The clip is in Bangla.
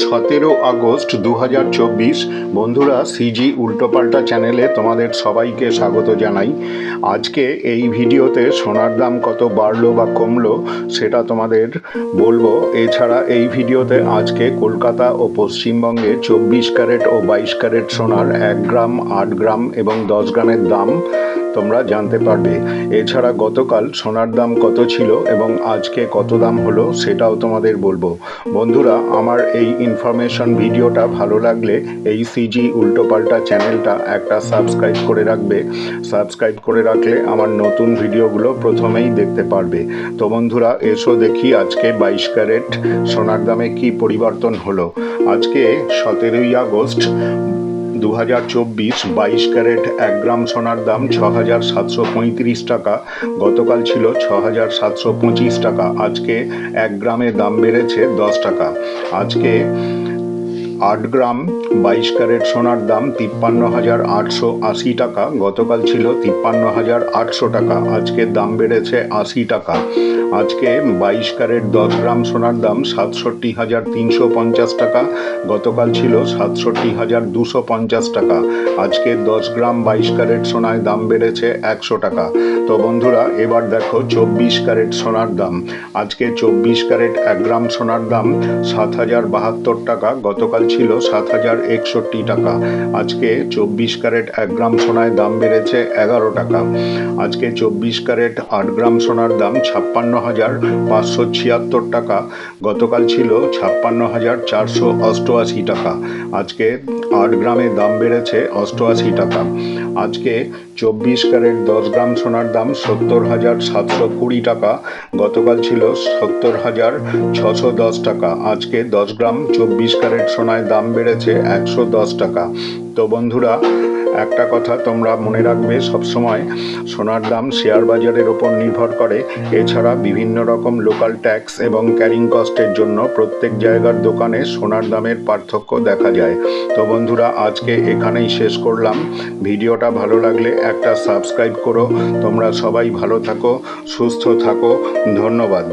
সতেরো আগস্ট দু হাজার চব্বিশ। বন্ধুরা সিজি উল্টোপাল্টা চ্যানেলে তোমাদের সবাইকে স্বাগত জানাই। আজকে এই ভিডিওতে সোনার দাম কত বাড়লো বা কমলো সেটা তোমাদের বলব। এছাড়া এই ভিডিওতে আজকে কলকাতা ও পশ্চিমবঙ্গে চব্বিশ ক্যারেট ও বাইশ ক্যারেট সোনার এক গ্রাম, আট গ্রাম এবং দশ গ্রামের দাম তোমরা জানতে পারবে। এছাড়া গতকাল সোনার দাম কত ছিল এবং আজকে কত দাম হলো সেটাও তোমাদের বলব। বন্ধুরা, আমার এই ইনফরমেশন ভিডিওটা ভালো লাগলে এই সিজি উল্টোপাল্টা চ্যানেলটা একটা সাবস্ক্রাইব করে রাখবে। সাবস্ক্রাইব করে রাখলে আমার নতুন ভিডিওগুলো প্রথমেই দেখতে পারবে। তো বন্ধুরা, এসো দেখি আজকে বাইশ ক্যারেট সোনার দামে কি পরিবর্তন হলো। আজকে সতেরোই আগস্ট দু হাজার চব্বিশ বাইশ ক্যারেট এক গ্রাম সোনার দাম ছ হাজার সাতশো পঁয়ত্রিশ টাকা। গতকাল ছিল ছ হাজার সাতশো পঁচিশ টাকা। আজকে এক গ্রামে দাম বেড়েছে দশ টাকা। আজকে আট গ্রাম, বাইশ ক্যারেট সোনার দাম তিপ্পান্ন হাজার আটশো আশি টাকা। গতকাল ছিল তিপ্পান্ন হাজার আটশো টাকা, আজকে দাম বেড়েছে আশি টাকা। আজকে বাইশ ক্যারেট দশ গ্রাম সোনার দাম সাতষট্টি হাজার তিনশো পঞ্চাশ টাকা, গতকাল ছিল সাতষট্টি হাজার দুশো পঞ্চাশ টাকা। আজকে দশ গ্রাম বাইশ ক্যারেট সোনায় দাম বেড়েছে একশো টাকা। তো বন্ধুরা, এবার দেখো চব্বিশ ক্যারেট সোনার দাম। আজকে চব্বিশ ক্যারেট এক গ্রাম সোনার দাম সাত হাজার বাহাত্তর টাকা, গতকাল ছিল সাত হাজার একষট্টি টাকা। আজকে চব্বিশ ক্যারেট এক গ্রাম সোনায় দাম বেড়েছে এগারো টাকা। আজকে চব্বিশ ক্যারেট আট গ্রাম সোনার দাম ছাপ্পান্ন হাজার পাঁচশো ছিয়াত্তর টাকা। গতকাল ছিল ছাপ্পান্ন হাজার চারশো অষ্টআশি টাকা। আজকে আট গ্রামে দাম বেড়েছে অষ্টআশি টাকা। আজকে চব্বিশ ক্যারেট দশ গ্রাম সোনার দাম সত্তর হাজার সাতশো কুড়ি টাকা। গতকাল ছিল সত্তর হাজার ছশো দশ টাকা। আজকে দশ গ্রাম চব্বিশ ক্যারেট সোনায় দাম বেড়েছে একশো দশ টাকা। তো বন্ধুরা, একটা কথা তোমরা মনে রাখবে, সবসময় সোনার দাম শেয়ার বাজারের ওপর নির্ভর করে। এছাড়া বিভিন্ন রকম লোকাল ট্যাক্স এবং ক্যারিং কস্টের জন্য প্রত্যেক জায়গার দোকানে সোনার দামের পার্থক্য দেখা যায়। তো বন্ধুরা, আজকে এখানেই শেষ করলাম। ভিডিওটা ভালো লাগলে একটা সাবস্ক্রাইব করো। তোমরা সবাই ভালো থাকো, সুস্থ থাকো। ধন্যবাদ।